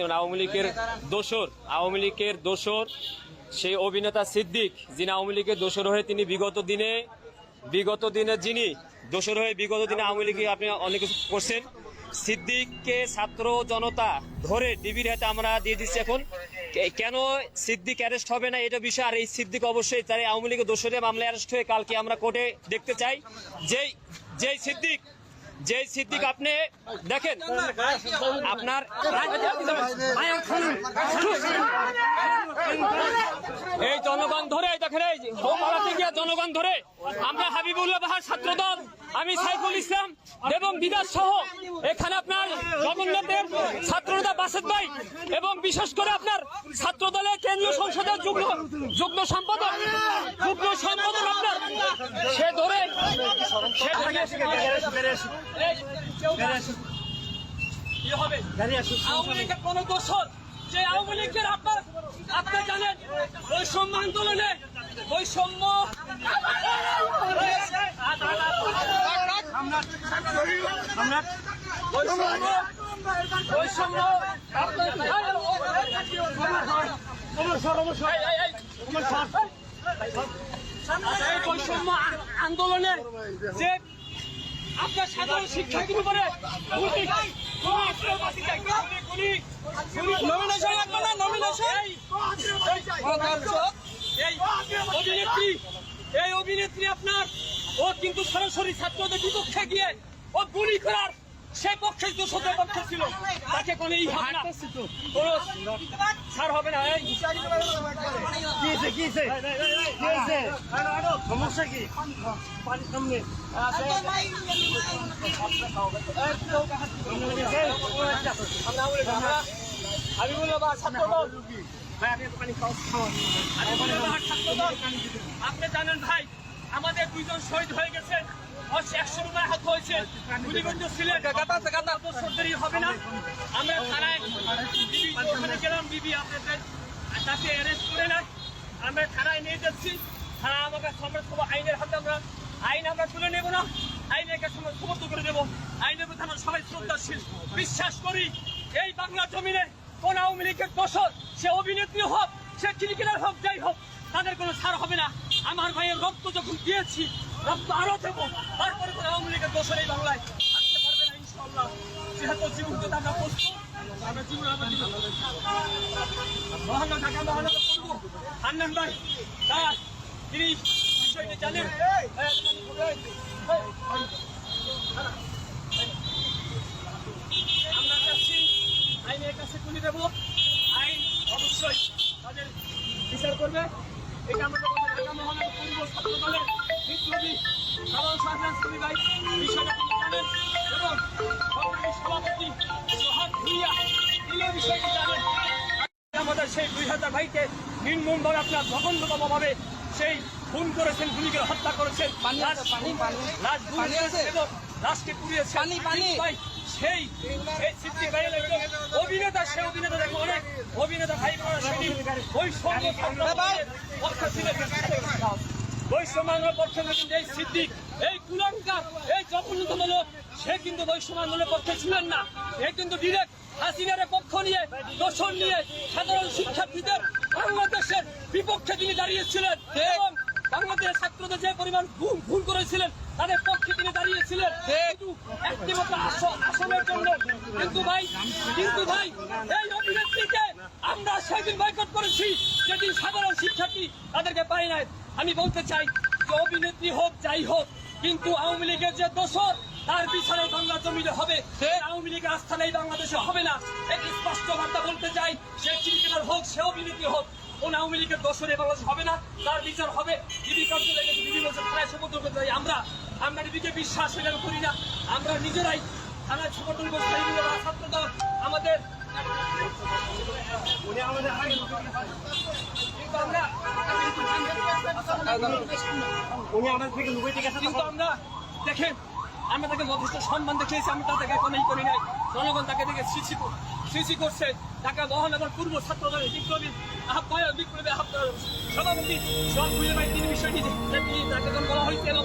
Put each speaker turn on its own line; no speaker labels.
দেখছেন আওয়ামী লীগের দোসর। আওয়ামী লীগের দোসর সেই অভিনেতা সিদ্দিক যিনি আওয়ামী লীগের দোসর হয়ে তিনি বিগত দিনে বিগত দিনে যিনি দোসর হয়ে বিগত দিনে আওয়ামী লীগে আপনি অনেক কিছু করছেন সিদ্দিককে ছাত্র জনতা ধরে ডিবির হাতে আমরা দিয়ে দিচ্ছি এখন। কেন সিদ্দিক অ্যারেস্ট হবে না এটা বিষয়? আর এই সিদ্দিক অবশ্যই তার আওয়ামী লীগের দোষরে মামলায় অ্যারেস্ট হয়ে কালকে আমরা কোর্টে দেখতে চাই। যেই যেই সিদ্দিক যেই সিদ্দিক, আপনি দেখেন, আপনার এই জনগণ ধরে দেখেন, এই গিয়ে জনগণ ধরে, আমরা হাবিবুল্লাহ বাহার ছাত্রদল, আমি সাইফুল ইসলাম এবং বিদাস সহ এখানে আপনার জগন্নাথের ছাত্রনেতা বাসেদ ভাই এবং বিশেষ করে আপনার ছাত্র দলের কেন্দ্রীয় সংসদের যুগ্ম যুগ্ম সম্পাদক যুগ্ম সম্পাদক আপনার, সে ধরে, সে হবে আওয়ামী লীগের কোন দোষর যে আওয়ামী লীগের আপনার আপনি জানেন বৈষম্য আন্দোলনে বৈষম্য বৈষম্য বৈষম্য বৈষম্য আন্দোলনে যে আপনার সাধারণ শিক্ষার্থীর উপরে
নমিনেশন
এই, অভিনেত্রী এই অভিনেত্রী আপনার, ও কিন্তু সরাসরি ছাত্রদের বিপক্ষে গিয়ে ও গুলি করার সে পক্ষে দোষদের পক্ষে ছিল তাকে কোনো ই হবে না কোনো ছাড় হবে না এই।
সমস্যা কি?
হাবিবুল্লাহ বা ছাত্রদল হাবিবুল্লাহ বাহার ছাত্রদল আপনি জানেন ভাই আমাদের দুইজন শহীদ হয়ে গেছেন একশো হয়েছে। ছিলেন। সরকারি হবে না। আমরা থানায় ওখানে গেলাম বিবি আপনাদের তাকে অ্যারেস্ট করে না আমরা থানায় নিয়ে যাচ্ছি। থানা আমাকে আমরা সব আইনের হাতে আমরা আইন আমরা তুলে নেব না। আইনের কাছে আমরা সমর্থ করে দেবো। আইনের প্রতি আমরা সবাই শ্রদ্ধাশীল। বিশ্বাস করি এই বাংলা জমিনে কোন আওয়ামী লীগের দোষর সে অভিনেত্রী হোক সে ক্রিকেটার হোক যাই হোক তাদের কোনো ছাড় হবে না। আমার ভাইয়ের রক্ত যখন দিয়েছি, রক্ত আরও দেবো। তারপরে কোনো আওয়ামী লীগের দোষর এই বাংলায় আমরা আমরা জীবন আমরা আমরা আইনের কাছে আইন অবশ্যই তাদের বিচার করবে। এটা আমাদের ঢাকা মহানগর পূর্ব ছাত্র দলের বিপ্লবী সাধারণ সাধারণ শ্রী বিষয়টা তিনি জানেন এবং সংগ্রামী সভাপতি সোহাগ ভুইয়া তিনিও বিষয়টি জানেন আমাদের সেই দুই হাজার ভাইকে নির্মমভাবে আপনার জঘন্যতমভাবে সেই খুন করেছেন গুলি হত্যা করেছেন লাশ
পানি, পানি।
লাশ
পানি
গুলি
আছে?
এবং লাশকে পুড়িয়েছেন
পানি।
সেই সিদ্ধি ভাইয়ের অভিনেতা সে অভিনেতা দেখো অনেক অভিনেতা ভাই বোনেরা সেদিন সংগ্রামের ছিলেন বৈষম্য পক্ষে কিন্তু এই সিদ্দিক এই কুলঙ্কার এই জঘন্যতম লোক সে কিন্তু বৈষম্য পক্ষে ছিলেন না। সে কিন্তু ডিরেক্ট হাসিনার পক্ষ নিয়ে দোষণ নিয়ে সাধারণ শিক্ষার্থীদের বাংলাদেশের বিপক্ষে তিনি দাঁড়িয়েছিলেন এবং বাংলাদেশের ছাত্রদের যে পরিমাণ ভুল ভুল করেছিলেন তাদের পক্ষে তিনি দাঁড়িয়েছিলেন। কিন্তু একটি মাত্র আসনের জন্য। কিন্তু ভাই কিন্তু ভাই এই অভিনেত্রীকে আমরা সেদিন বয়কট করেছি সেদিন সাধারণ শিক্ষার্থী তাদেরকে পাই নাই। আমি বলতে চাই যে অভিনেত্রী হোক যাই হোক কিন্তু আওয়ামী লীগের যে দোষর তার বিচারে বাংলা জমিনে হবে। সে? আওয়ামী লীগের আস্থা নেই বাংলাদেশে হবে না। এই স্পষ্ট বার্তা বলতে চাই সে ক্রিকেটার হোক সে অভিনেত্রী হোক কোন আওয়ামী লীগের দোষরে বাংলাদেশ হবে না। তার বিচার হবে ডিবি কার্যালয়ে গেছে থানায় সমর্থন করতে চাই। আমরা আমরা ডিবিকে বিশ্বাস এটা করি না। আমরা নিজেরাই থানায় সমর্থন করতে চাই ছাত্র দল আমাদের
উনি আমাদের থেকে
আমি তাদেরকে কোনো করি নাই। জনগণ তাকে দেখে সৃষ্টি সৃষ্টি করছে। ঢাকা মহানগর পূর্ব ছাত্র বিপ্লবী আহ্বায়ক বিপ্লবী আহ্বায়ক সভাপতি সব খুঁজে তিনি বিষয়টি বলা হয়েছে এবং